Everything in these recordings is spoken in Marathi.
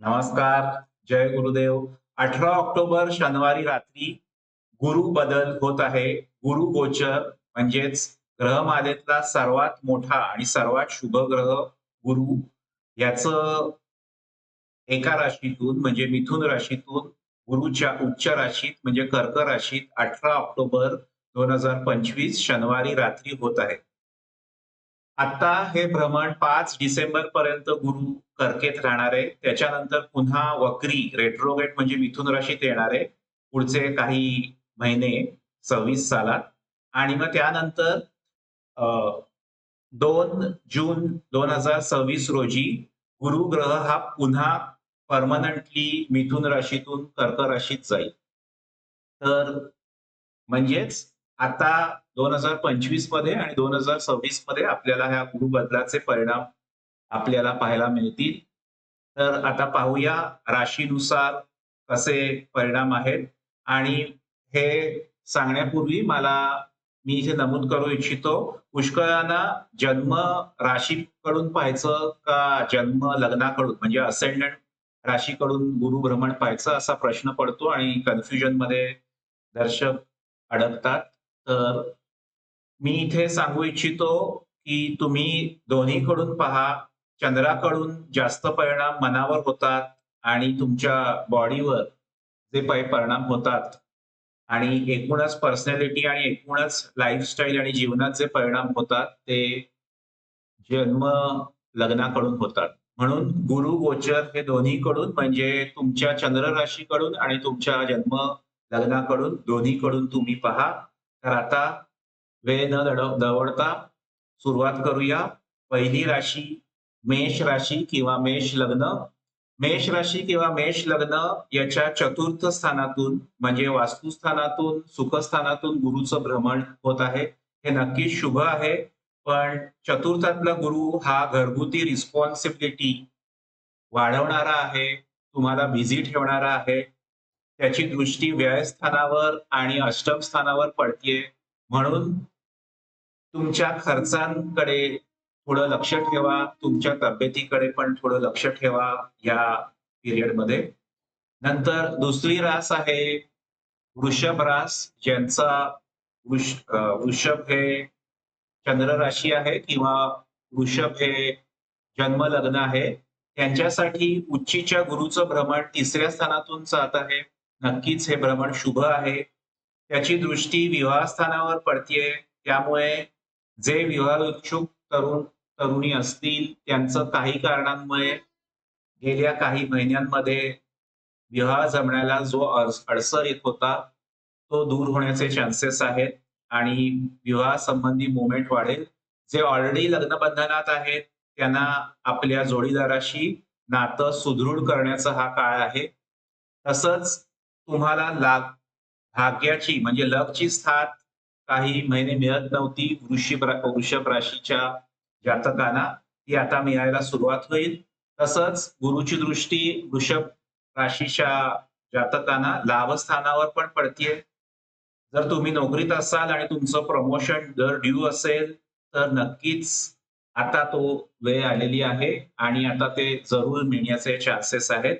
नमस्कार जय गुरुदेव. अठरा ऑक्टोबर शनिवारी रात्री गुरु बदल होत आहे. गुरु गोचर म्हणजेच ग्रहमालेतला सर्वात मोठा आणि सर्वात शुभ ग्रह गुरु. याचं एका राशीतून म्हणजे मिथुन राशीतून गुरुच्या उच्च राशीत म्हणजे कर्क राशीत अठरा ऑक्टोबर दोन हजार पंचवीस शनिवारी रात्री होत आहे. आता हे भ्रमण पाच डिसेंबर पर्यंत गुरु कर्केत राहणार आहे. त्याच्यानंतर पुन्हा वक्री रेट्रोगेट म्हणजे मिथुन राशीत येणार आहे. पुढचे काही महिने सव्वीस सालात. आणि मग त्यानंतर दोन जून दोन हजार सव्वीस रोजी गुरु ग्रह हा पुन्हा परमनंटली मिथुन राशीतून कर्क राशीत जाईल. तर म्हणजेच आता दोन हजार पंचवीसमध्ये आणि दोन हजार सव्वीसमध्ये आपल्याला ह्या गुरु बदलाचे परिणाम आपल्याला पाहायला मिळतील. तर आता पाहूया राशीनुसार कसे परिणाम आहेत. आणि हे सांगण्यापूर्वी मला मी इथे नमूद करू इच्छितो पुष्कळांना जन्म राशीकडून पाहायचं का जन्म लग्नाकडून? म्हणजे असेंडंट राशीकडून गुरु भ्रमण पाहायचं असा प्रश्न पडतो आणि कन्फ्युजनमध्ये दर्शक अडकतात. तर मी इथे सांगू इच्छितो की तुम्ही दोन्हीकडून पहा चंद्राकडून जास्त परिणाम मनावर होतात आणि तुमच्या बॉडीवर जे परिणाम होतात. आणि एकूणच पर्सनॅलिटी आणि एकूणच लाईफस्टाईल आणि जीवनात जे परिणाम होतात ते जन्म लग्नाकडून होतात. म्हणून गुरु गोचर हे दोन्हीकडून म्हणजे तुमच्या चंद्र राशीकडून आणि तुमच्या जन्म लग्नाकडून दोन्हीकडून तुम्ही पहा. तर आता वेळ न दवडता सुरुवात करूया. पहिली राशी मेष राशी किंवा मेष लग्न. मेष राशी किंवा मेष लग्न याच्या चतुर्थ स्थानातून म्हणजे वास्तुस्थानातून सुखस्थानातून गुरुचं भ्रमण होत आहे. हे नक्कीच शुभ आहे. पण चतुर्थातला गुरु हा घरगुती रिस्पॉन्सिबिलिटी वाढवणारा आहे तुम्हाला बिझी ठेवणारा आहे. त्याची दृष्टी व्ययस्थानावर आणि अष्टम स्थानावर पडतीये. म्हणून तुमच्या खर्चांकडे थोडं लक्ष ठेवा तुमच्या तब्येतीकडे पण थोडं लक्ष ठेवा या पिरियडमध्ये. नंतर दुसरी रास आहे वृषभ रास ज्यांचा वृषभ हे चंद्र राशी आहे किंवा वृषभ हे जन्म लग्न आहे. त्यांच्यासाठी उच्चीच्या गुरुचं भ्रमण तिसऱ्या स्थानातून जात आहे. नक्कीच हे भ्रमण शुभ आहे. त्याची दृष्टी विवाह स्थानावर पडतीये. त्यामुळे जे विवाह इच्छुक तरुण तरुणी असतील त्यांचं काही कारणांमुळे गेल्या काही महिन्यांमध्ये विवाह जमण्याला जो अडसर येत होता तो दूर होण्याचे चान्सेस आहेत आणि विवाह संबंधी मुवमेंट वाढेल. जे ऑलरेडी लग्नबंधनात आहेत त्यांना आपल्या जोडीदाराशी नातं सुदृढ करण्याचा हा काळ आहे. तसंच तुम्हाला लाग भाग्याची म्हणजे लकची साथ काही महिने मिळत नव्हती. वृषभ वृषभ राशीच्या जातकांना ती आता मिळायला सुरुवात होईल. तसंच गुरुची दृष्टी वृषभ राशीच्या जातकांना लाभस्थानावर पण पडतीये. जर तुम्ही नोकरीत असाल आणि तुमचं प्रमोशन जर ड्यू असेल तर नक्कीच आता तो वेळ आलेली आहे आणि आता ते जरूर मिळण्याचे चान्सेस आहेत.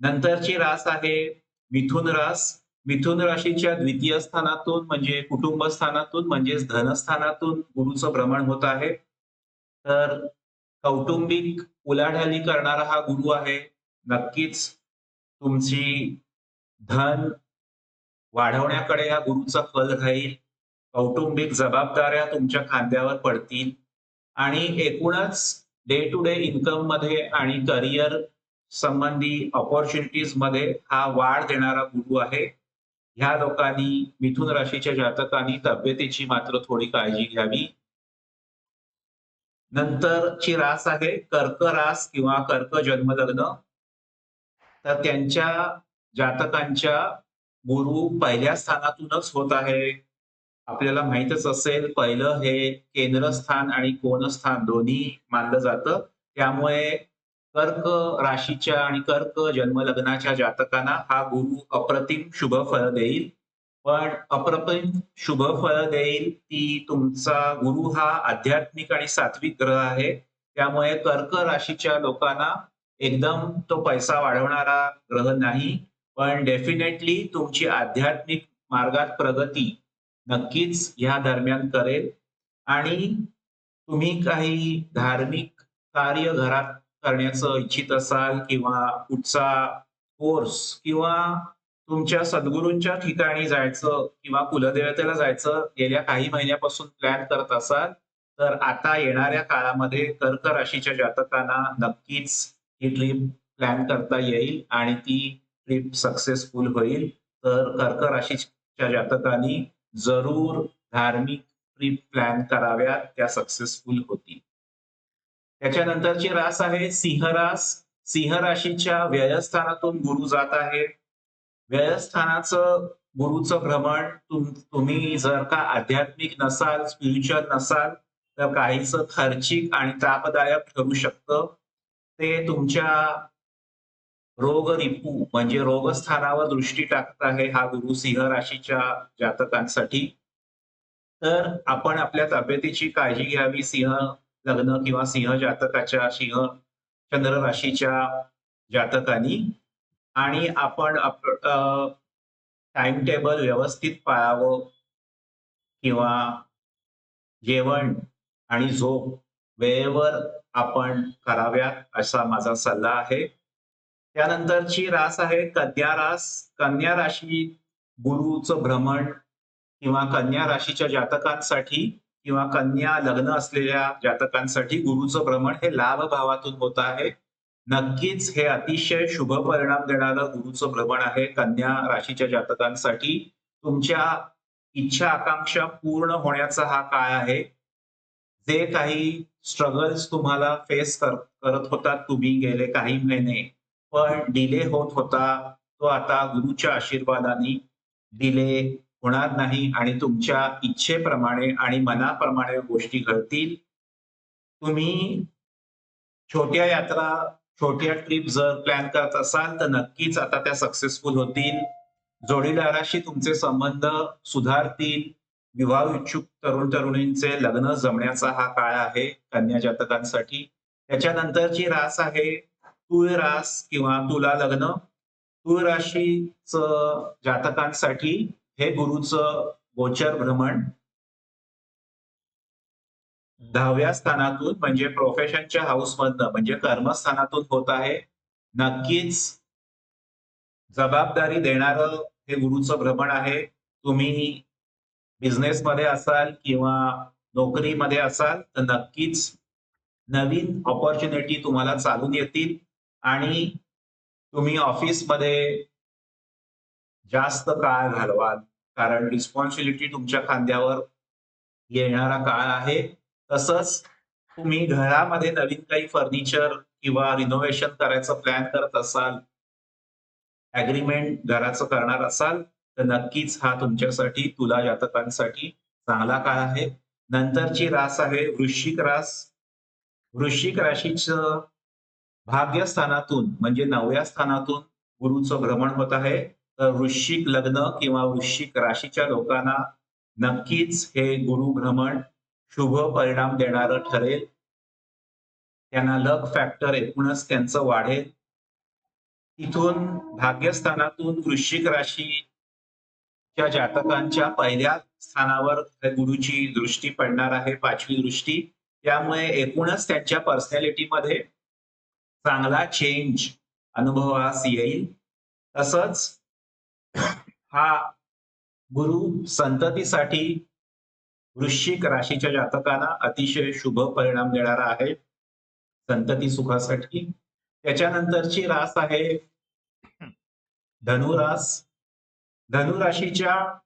नंतरची रास आहे मिथुन रास. मिथुन राशीच्या द्वितीय स्थानातून म्हणजे कुटुंब स्थानातून म्हणजेच धनस्थानातून गुरुचं भ्रमण होत आहे. तर कौटुंबिक उलाढाली करणारा हा गुरु आहे. नक्कीच तुमची धन वाढवण्याकडे या गुरुचा कल राहील. कौटुंबिक जबाबदाऱ्या तुमच्या खांद्यावर पडतील. आणि एकूणच डे टू डे इन्कममध्ये आणि करिअर संबंधी ऑपॉर्च्युनिटीजमध्ये हा वाढ देणारा गुरु आहे. ह्या लोकांनी मिथुन राशीच्या जातकांनी तब्येतीची मात्र थोडी काळजी घ्यावी. नंतरची रास आहे कर्क रास किंवा कर्क जन्मलग्न. तर त्यांच्या जातकांच्या गुरु पहिल्या स्थानातूनच होत आहे. आपल्याला माहीतच असेल पहिलं हे केंद्रस्थान आणि कोणस्थान दोन्ही मानलं जातं. त्यामुळे कर्क राशीच्या आणि कर्क जन्मलग्नाच्या जातकांना हा गुरु अप्रतिम शुभ फळ देईल. पण अप्रतिम शुभ फळ देईल की तुमचा गुरु हा आध्यात्मिक आणि सात्विक ग्रह आहे. त्यामुळे कर्क राशीच्या लोकांना एकदम तो पैसा वाढवणारा ग्रह नाही. पण डेफिनेटली तुमची आध्यात्मिक मार्गात प्रगती नक्कीच ह्या दरम्यान करेल. आणि तुम्ही काही धार्मिक कार्य घरात करण्याचं इच्छित असाल किंवा कुठचा कोर्स किंवा तुमच्या सद्गुरूंच्या ठिकाणी जायचं किंवा कुलदेवतेला जायचं गेल्या काही महिन्यापासून प्लॅन करत असाल तर आता येणाऱ्या काळामध्ये कर्क राशीच्या जातकांना नक्कीच ही ट्रिप प्लॅन करता येईल आणि ती ट्रिप सक्सेसफुल होईल. तर कर्क राशीच्या जातकांनी जरूर धार्मिक ट्रिप प्लॅन कराव्यात त्या सक्सेसफुल होतील. त्याच्यानंतरची रास आहे सिंहरास. सिंहराशीच्या सिंह राशीच्या व्ययस्थानातून गुरु जात आहे व्ययस्थानाचं गुरुचं भ्रमण तुम तुम्ही जर का आध्यात्मिक नसाल स्पिरिच्युअल नसाल तर काहीच खर्चिक आणि तापदायक ठरू शकतं. ते तुमच्या रोग रिपू म्हणजे रोगस्थानावर दृष्टी टाकत आहे हा गुरु सिंह राशीच्या जातकांसाठी. तर आपण आपल्या तब्येतीची काळजी घ्यावी. सिंह लग्न किंवा सिंह जातकाच्या सिंह चंद्र राशीच्या जातकांनी आणि आपण टाइम टेबल व्यवस्थित पाळावं किंवा जेवण आणि झोप वेळेवर आपण कराव्यात असा माझा सल्ला आहे. त्यानंतरची रास आहे कन्या रास. कन्या राशी गुरुचं भ्रमण किंवा कन्या राशीच्या जातकांसाठी किंवा कन्या लग्न असलेल्या जातकांसाठी गुरुचं भ्रमण हे लाभ भावातून होत आहे. नक्कीच हे अतिशय शुभ परिणाम देणारं गुरुचं भ्रमण आहे कन्या राशीच्या जातकांसाठी. तुमच्या इच्छा आकांक्षा पूर्ण होण्याचा हा काळ आहे. जे काही स्ट्रगल्स तुम्हाला फेस कर, करत होता तुम्ही गेले काही महिने पण डिले होत होता तो आता गुरुच्या आशीर्वादाने डिले होणार नाही आणि तुमच्या इच्छेप्रमाणे आणि मनाप्रमाणे गोष्टी घडतील. तुम्ही छोट्या यात्रा छोट्या ट्रिप जर प्लॅन करत असाल तर नक्कीच आता त्या सक्सेसफुल होतील. जोडीदाराशी तुमचे संबंध सुधारतील. विवाह इच्छुक तरुण तरुणींचे लग्न जमण्याचा हा काळ आहे कन्या जातकांसाठी. त्याच्यानंतरची रास आहे तुळ रास किंवा तुला लग्न. तुळ राशीच जातकांसाठी हे गुरुचं गोचर भ्रमण दहाव्या स्थानातून म्हणजे प्रोफेशनच्या हाऊसमधनं म्हणजे कर्मस्थानातून होत आहे. नक्कीच जबाबदारी देणार हे गुरुचं भ्रमण आहे. तुम्ही बिझनेसमध्ये असाल किंवा नोकरीमध्ये असाल तर नक्कीच नवीन ऑपॉर्च्युनिटी तुम्हाला चालून येतील. आणि तुम्ही ऑफिसमध्ये जास्त काळ घालवाल. कारण रिस्पॉन्सिबिलिटी तुमच्या खांद्यावर येणारा काळ आहे. तसंच तुम्ही घरामध्ये नवीन काही फर्निचर किंवा रिनोव्हेशन करायचं प्लॅन करत असाल ऍग्रीमेंट घराचं करणार असाल तर नक्कीच हा तुमच्यासाठी तुला जातकांसाठी चांगला काळ आहे. नंतरची रास आहे वृश्चिक रास. वृश्चिक राशीचं भाग्यस्थानातून म्हणजे नवव्या स्थानातून गुरुचं भ्रमण होत आहे. वृश्चिक लग्न किंवा वृश्चिक राशीच्या लोकांना नक्कीच हे गुरु भ्रमण शुभ परिणाम देणारं ठरेल. त्यांना लक फॅक्टर एकूणच त्यांचं वाढेल. इथून भाग्यस्थानातून वृश्चिक राशीच्या जातकांच्या पहिल्या स्थानावर गुरुची दृष्टी पडणार आहे पाचवी दृष्टी. त्यामुळे एकूणच त्यांच्या पर्सनॅलिटीमध्ये चांगला चेंज अनुभवास येईल. तसंच हा गुरु संततीसाठी वृश्चिक राशीच्या जातकांना अतिशय शुभ परिणाम देणारा आहे. संतती सुखासाठी. त्याच्यानंतरची रास आहे. धनुरास. धनुराशीच्या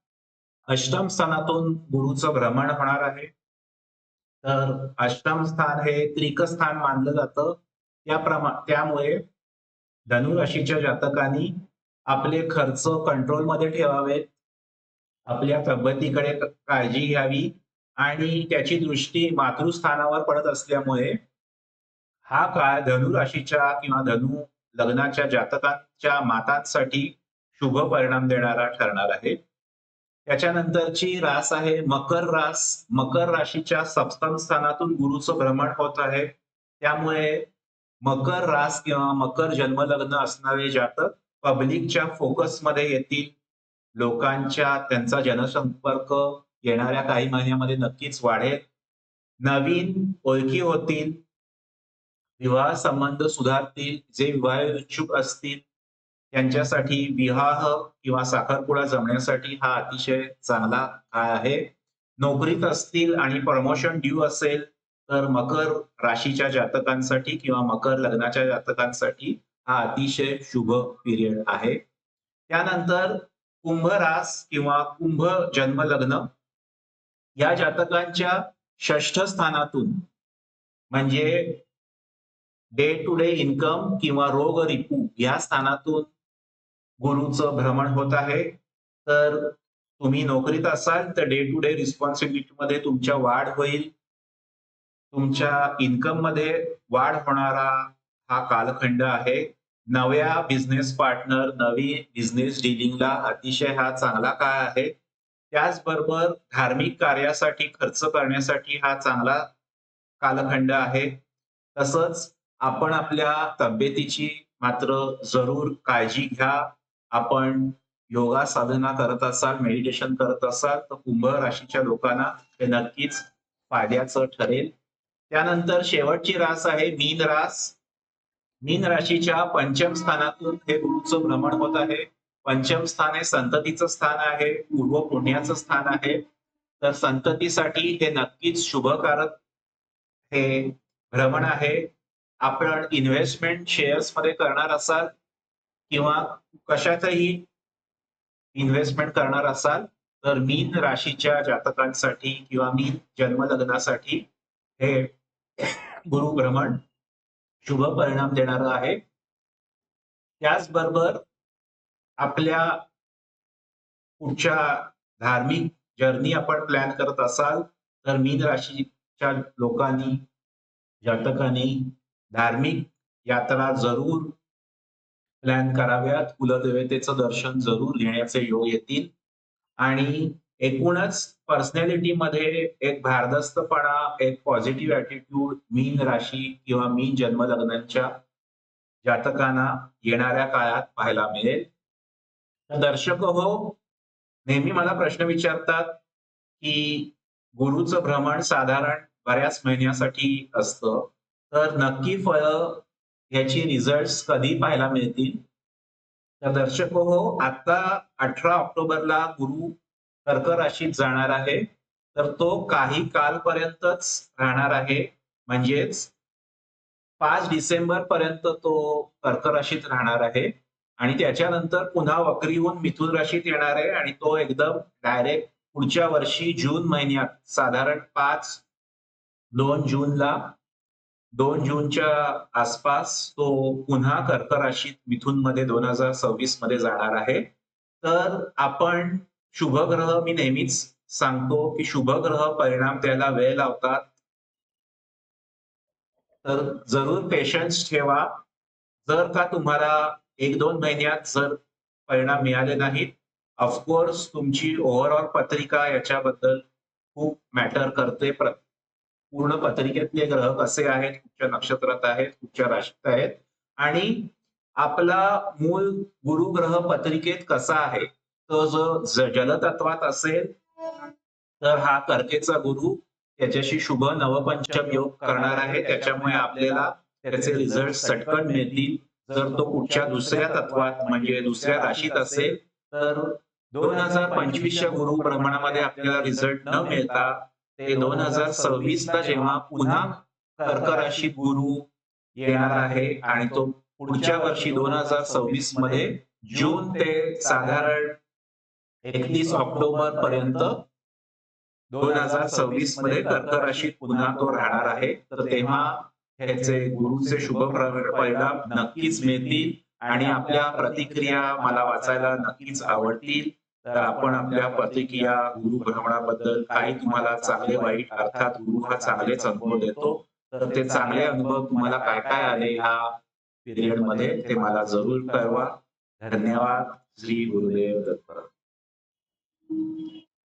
अष्टम स्थानातून गुरुचं भ्रमण होणार आहे. तर अष्टम स्थान हे त्रिकस्थान मानलं जातं. त्याप्रमा त्यामुळे धनुराशीच्या जातकांनी आपले खर्च कंट्रोलमध्ये ठेवावेत आपल्या तब्येतीकडे काळजी घ्यावी आणि त्याची दृष्टी मातृस्थानावर पडत असल्यामुळे हा काळ धनु राशीच्या किंवा धनु लग्नाच्या जातकांच्या मातांसाठी शुभ परिणाम देणारा ठरणार आहे. त्याच्यानंतरची रास आहे मकर रास. मकर राशीच्या सप्तम स्थानातून गुरुचं भ्रमण होत आहे. त्यामुळे मकर रास किंवा मकर जन्मलग्न असणारे जातक पब्लिकच्या फोकसमध्ये येतील लोकांच्या त्यांचा जनसंपर्क येणाऱ्या काही महिन्यामध्ये नक्कीच वाढेल. नवीन ओळखी होतील. विवाह संबंध सुधारतील. जे विवाह इच्छुक असतील त्यांच्यासाठी विवाह किंवा साखरपुडा जमण्यासाठी हा अतिशय चांगला काळ आहे. नोकरीत असतील आणि प्रमोशन ड्यू असेल तर मकर राशीच्या जातकांसाठी किंवा मकर लग्नाच्या जातकांसाठी हा अतिशय शुभ पिरियड आहे. त्यानंतर कुंभ रास किंवा कुंभ जन्म लग्न या जातकांच्या षष्ठ स्थानातून म्हणजे डे टू डे इन्कम किंवा रोग रिपू या स्थानातून गुरुचं भ्रमण होत आहे. तर तुम्ही नोकरीत असाल तर डे टू डे रिस्पॉन्सिबिलिटी मध्ये तुमच्या वाढ होईल. तुमच्या इन्कममध्ये वाढ होणारा हा कालखंड आहे. नव्या बिझनेस पार्टनर नवी बिझनेस डिलिंगला अतिशय हा चांगला काळ आहे. त्याचबरोबर धार्मिक कार्यासाठी खर्च करण्यासाठी हा चांगला कालखंड आहे. तसंच आपण आपल्या तब्येतीची मात्र जरूर काळजी घ्या. आपण योगा साधना करत असाल मेडिटेशन करत असाल तर कुंभ राशीच्या लोकांना हे नक्कीच फायद्याचं ठरेल. त्यानंतर शेवटची रास आहे मीन रास. मीन राशीच्या पंचम स्थानातून हे गुरुचं भ्रमण होत आहे. पंचम स्थान हे संततीचं स्थान आहे. पूर्व पुण्याचं स्थान आहे. तर संततीसाठी हे नक्कीच शुभकारक हे भ्रमण आहे. आपण इन्व्हेस्टमेंट शेअर्समध्ये करणार असाल किंवा कशातही इन्व्हेस्टमेंट करणार असाल तर मीन राशीच्या जातकांसाठी किंवा मीन जन्मलग्नासाठी हे गुरु भ्रमण शुभ परिणाम देणार आहे. त्याचबरोबर आपल्या पुढच्या धार्मिक जर्नी आपण प्लॅन करत असाल तर मीन राशीच्या लोकांनी जातकांनी धार्मिक यात्रा जरूर प्लॅन कराव्यात. कुलदेवतेचं दर्शन जरूर घेण्याचे योग येतील. आणि एकूणच पर्सनॅलिटी मध्ये एक भारदस्तपणा एक पॉझिटिव्ह ऍटिट्यूड मीन राशी किंवा मीन जन्मलग्नांच्या जातकांना येणाऱ्या काळात पाहायला मिळेल. तर दर्शक हो नेहमी मला प्रश्न विचारतात की गुरुचं भ्रमण साधारण बऱ्याच महिन्यासाठी असतं. तर नक्की फळ याची रिझल्ट कधी पाहायला मिळतील? तर दर्शक हो आता अठरा ऑक्टोबरला गुरु कर्क राशीत जाणार आहे तर तो काही कालपर्यंतच राहणार आहे. म्हणजेच पाच डिसेंबर पर्यंत तो कर्क राशीत राहणार आहे. आणि त्याच्यानंतर पुन्हा वक्री होऊन मिथुन राशीत येणार आहे आणि तो एकदम डायरेक्ट पुढच्या वर्षी जून महिन्यात साधारण पाच दोन जूनला दोन जूनच्या आसपास तो पुन्हा कर्क राशीत मिथुनमध्ये दोन हजार सव्वीसमध्ये जाणार आहे. तर आपण शुभग्रह मी नेहमीच सांगतो की शुभग्रह परिणाम द्यायला वेळ लावतात. तर जरूर पेशन्स ठेवा. जर का तुम्हाला एक दोन महिन्यात जर परिणाम मिळाले नाहीत ऑफकोर्स तुमची ओव्हरऑल पत्रिका याच्याबद्दल खूप मॅटर करते. प्र- पूर्ण पत्रिकेतले ग्रह कसे आहेत कुठच्या नक्षत्रात आहेत कुठच्या राशीत आहेत. आणि आपला मूळ गुरुग्रह पत्रिकेत कसा आहे तो जो जलतत्वात असेल तर हा कर्केचा गुरु त्याच्याशी शुभ नवपंचम योग करणार आहे. त्याच्यामुळे आपल्याला त्याचे रिझल्ट सटकन मिळतील. जर तो कुठच्या दुसऱ्या तत्वात म्हणजे दुसऱ्या राशीत असेल तर दोन हजार पंचवीसच्या गुरु भ्रमणामध्ये आपल्याला रिझल्ट न मिळता ते दोन हजार सव्वीस ला जेव्हा पुन्हा कर्क राशीत गुरु येणार आहे आणि तो पुढच्या वर्षी दोन हजार सव्वीसमध्ये जून ते साधारण एकतीस ऑक्टोबर पर्यंत दोन हजार सव्वीसमध्ये कर्क राशीत पुन्हा तो राहणार आहे. तर तेव्हा ह्याचे गुरुचे शुभ परिणाम नक्कीच मिळतील आणि आपल्या प्रतिक्रिया मला वाचायला नक्कीच आवडतील. तर आपण आपल्या प्रतिक्रिया गुरु भ्रमणाबद्दल काही तुम्हाला चांगले वाईट अर्थात गुरु हा चांगलेच अनुभव देतो. तर ते चांगले अनुभव तुम्हाला काय काय आले ह्या पिरियडमध्ये ते मला जरूर कळवा. धन्यवाद. Shri Gurudev Datta Thank you.